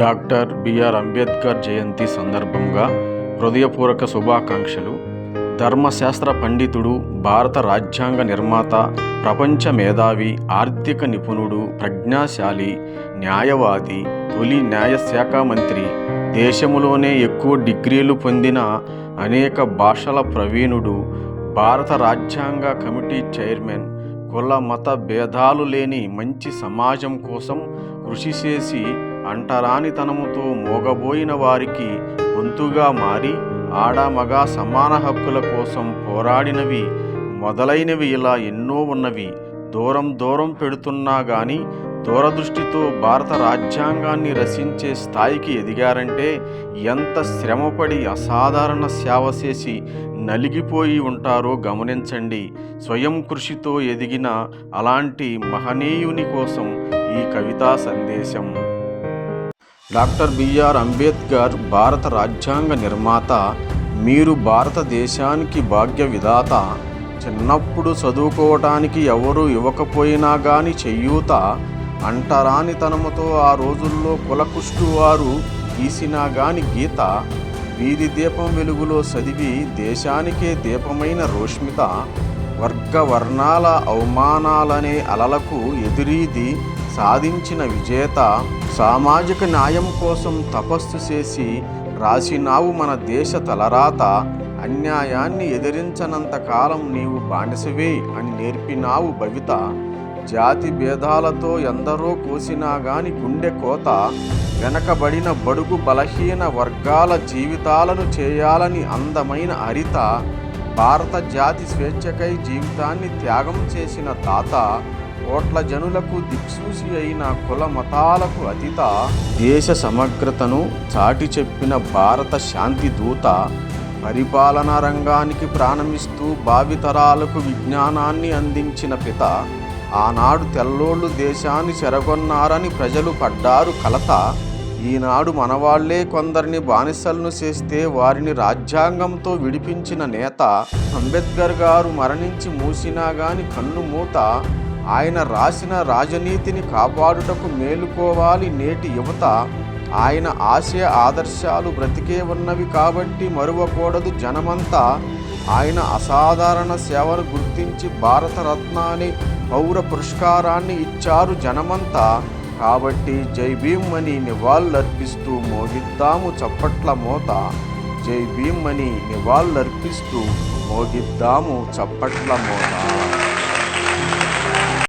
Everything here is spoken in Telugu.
డాక్టర్ బిఆర్ అంబేద్కర్ జయంతి సందర్భంగా హృదయపూర్వక శుభాకాంక్షలు. ధర్మశాస్త్ర పండితుడు భారత రాజ్యాంగ నిర్మాత ప్రపంచ మేధావి ఆర్థిక నిపుణుడు ప్రజ్ఞాశాలి న్యాయవాది తొలి న్యాయశాఖ మంత్రి దేశంలోనే ఎక్కువ డిగ్రీలు పొందిన అనేక భాషల ప్రవీణుడు భారత రాజ్యాంగ కమిటీ చైర్మన్ కుల మత భేదాలు లేని మంచి సమాజం కోసం కృషి చేసి అంటరానితనముతో మోగబోయిన వారికి గొంతుగా మారి ఆడ మగ సమాన హక్కుల కోసం పోరాడినవి మొదలైనవి ఇలా ఎన్నో ఉన్నవి. దూరం దూరం పెడుతున్నా గాని దూరదృష్టితో భారత రాజ్యాంగాన్ని రచించే స్థాయికి ఎదిగారంటే ఎంత శ్రమపడి అసాధారణ సేవ చేసి నలిగిపోయి ఉంటారో గమనించండి. స్వయం కృషితో ఎదిగిన అలాంటి మహనీయుని కోసం ఈ కవితా సందేశం. డాక్టర్ బిఆర్ అంబేద్కర్ భారత రాజ్యాంగ నిర్మాత మీరు భారతదేశానికి భాగ్య విధాత చిన్నప్పుడు చదువుకోవటానికి ఎవరు ఇవ్వకపోయినా కానీ చెయ్యూత అంటరానితనముతో ఆ రోజుల్లో కులకుష్టు వారు గీసినా గాని గీత వీధి దీపం వెలుగులో చదివి దేశానికే దీపమైన రోష్మిత వర్గ వర్ణాల అవమానాలనే అలలకు ఎదురీది సాధించిన విజేత సామాజిక న్యాయం కోసం తపస్సు చేసి రాసినావు మన దేశ తలరాత అన్యాయాన్ని ఎదిరించనంత కాలం నీవు బానిసవే అని నేర్పినావు భవిత జాతి భేదాలతో ఎందరో కోసినా గాని గుండె కోత వెనకబడిన బడుగు బలహీన వర్గాల జీవితాలను చేయాలని అందమైన హరిత భారత జాతి స్వేచ్ఛకై జీవితాన్ని త్యాగం చేసిన తాత కోట్ల జనులకు దిక్సూచి అయిన కుల మతాలకు అతీత. దేశ సమగ్రతను చాటి చెప్పిన భారత శాంతి దూత పరిపాలనా రంగానికి ప్రాణమిస్తూ భావితరాలకు విజ్ఞానాన్ని అందించిన పిత. ఆనాడు తెల్లోళ్ళు దేశాన్ని చెరగొన్నారని ప్రజలు పడ్డారు కలత. ఈనాడు మనవాళ్ళే కొందరిని బానిసలను చేస్తే వారిని రాజ్యాంగంతో విడిపించిన నేత అంబేద్కర్ గారు మరణించి మూసినా గాని కన్ను మూత ఆయన రాసిన రాజనీతిని కాపాడుటకు మేలుకోవాలి నేటి యువత. ఆయన ఆశయ ఆదర్శాలు బ్రతికే ఉన్నవి కాబట్టి మరువకూడదు జనమంతా. ఆయన అసాధారణ సేవను గుర్తించి భారతరత్న అనే పౌర పురస్కారాన్ని ఇచ్చారు జనమంతా. కాబట్టి జై భీమ్ అని నివాళులర్పిస్తూ మోగిద్దాము చప్పట్ల మోత. జై భీమ్ అని నివాళులర్పిస్తూ మోగిద్దాము చప్పట్ల మోత.